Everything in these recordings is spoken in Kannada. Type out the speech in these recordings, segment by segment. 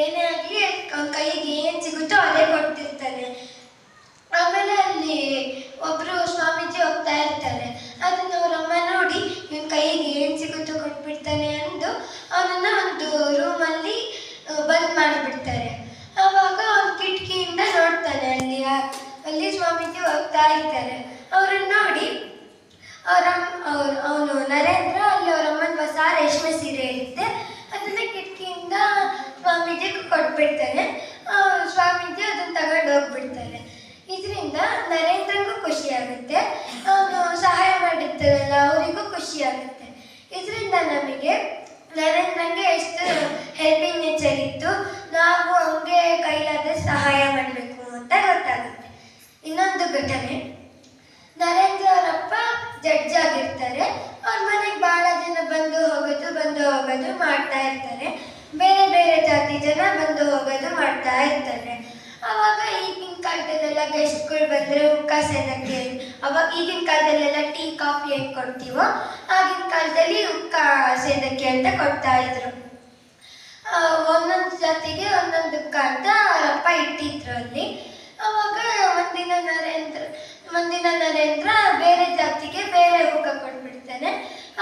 ಏನೇ ಆಗಲಿ ಅವ್ನ ಕೈಗೆ ಏನು ಸಿಗುತ್ತೋ ಅದೇ ಕೊಡ್ತಿರ್ತಾನೆ. ಆಮೇಲೆ ಅಲ್ಲಿ ಒಬ್ಬರು ಸ್ವಾಮೀಜಿ ಹೋಗ್ತಾ ಇರ್ತಾರೆ. ಅದನ್ನು ಅವರಮ್ಮ ನೋಡಿ ನಿಮ್ಮ ಕೈಗೆ ಏನು ಸಿಗುತ್ತೋ ಕೊಟ್ಬಿಡ್ತಾನೆ ಅಂದು ಅವನನ್ನ ಒಂದು ರೂಮಲ್ಲಿ ಬಂದ್ ಮಾಡಿಬಿಡ್ತಾರೆ. ಆವಾಗ ಅವ್ನ ಕಿಟಕಿಯಿಂದ ನೋಡ್ತಾನೆ ಅಲ್ಲಿ ಅಲ್ಲಿ ಸ್ವಾಮೀಜಿ ಹೋಗ್ತಾ ಇರ್ತಾರೆ. ಅವ್ರನ್ನ ನೋಡಿ, ಅವರ ಅವನು ನರೇಂದ್ರ, ಅಲ್ಲಿ ಅವರಮ್ಮನ ಹೊಸ ರೇಷ್ಮೆ ಸೀರೆ ಇರುತ್ತೆ ಅದನ್ನ ಕಿಟಕಿಯಿಂದ ಸ್ವಾಮೀಜಿಗೆ ಕೊಟ್ಬಿಡ್ತಾನೆ ಆ, ಸ್ವಾಮೀಜಿ ಅದನ್ನ ತಗೊಂಡು ಹೋಗ್ಬಿಡ್ತಾರೆ ಇದರಿಂದ ನರೇಂದ್ರಗೂ ಖುಷಿ ಆಗುತ್ತೆ ಅವನು ಸಹಾಯ ಮಾಡಿರ್ತಾರಲ್ಲ ಅವರಿಗೂ ಖುಷಿ ಆಗುತ್ತೆ ಇದರಿಂದ ನಮಗೆ ನರೇಂದ್ರಂಗೆ ಎಷ್ಟು ಹೆಲ್ಪಿಂಗ್ ನೇಚರ್ ಇತ್ತು, ನಾವು ಹಂಗೆ ಕೈಲಾದ್ರೆ ಸಹಾಯ ಮಾಡಬೇಕು ಅಂತ ಗೊತ್ತಾಗುತ್ತೆ. ಇನ್ನೊಂದು ಘಟನೆ. ನರೇಂದ್ರ ಅವರಪ್ಪ ಜಡ್ಜ್ ಆಗಿರ್ತಾರೆ. ಅವ್ರ ಮನೆಗೆ ಬಹಳ ಜನ ಬಂದು ಹೋಗೋದು ಬಂದು ಹೋಗೋದು ಮಾಡ್ತಾ ಇರ್ತಾರೆ. ಬೇರೆ ಬೇರೆ ಜಾತಿ ಜನ ಎಲ್ಲ ಗೆಸ್ಟ್ಗಳು ಬಂದರೆ ಉಕ್ಕ ಸೇದಕ್ಕೆ ಅವಾಗ ಈಗಿನ ಕಾಲದಲ್ಲೆಲ್ಲ ಟೀ, ಕಾಫಿ ಹೆಂಗೆ ಕೊಡ್ತೀವೋ ಆಗಿನ ಕಾಲದಲ್ಲಿ ಉಕ್ಕ ಸೇದಕ್ಕೆ ಅಂತ ಕೊಡ್ತಾ ಇದ್ರು. ಒಂದೊಂದು ಜಾತಿಗೆ ಒಂದೊಂದು ಅಂತ ರಪ್ಪ ಇಟ್ಟಿದ್ರು ಅಲ್ಲಿ. ಅವಾಗ ಒಂದಿನ ನರೇಂದ್ರ ಒಂದಿನ ನರೇಂದ್ರ ಬೇರೆ ಜಾತಿಗೆ ಬೇರೆ ಉಕ್ಕ ಕೊಟ್ಬಿಡ್ತಾನೆ.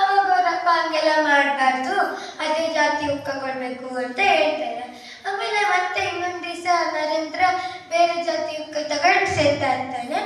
ಅವಾಗ ಅವರಪ್ಪ ಹಂಗೆಲ್ಲ ಮಾಡಬಾರ್ದು, ಅದೇ ಜಾತಿ ಉಕ್ಕ ಕೊಡಬೇಕು ಅಂತ ಹೇಳ್ತಾರೆ. ಆಮೇಲೆ ಮತ್ತೆ ಇನ್ನೊಂದು ದಿವಸ ನರೇಂದ್ರ ಬೇರೆ ಜಾತಿ ಉಕ್ಕ ತಗೊಂಡು 70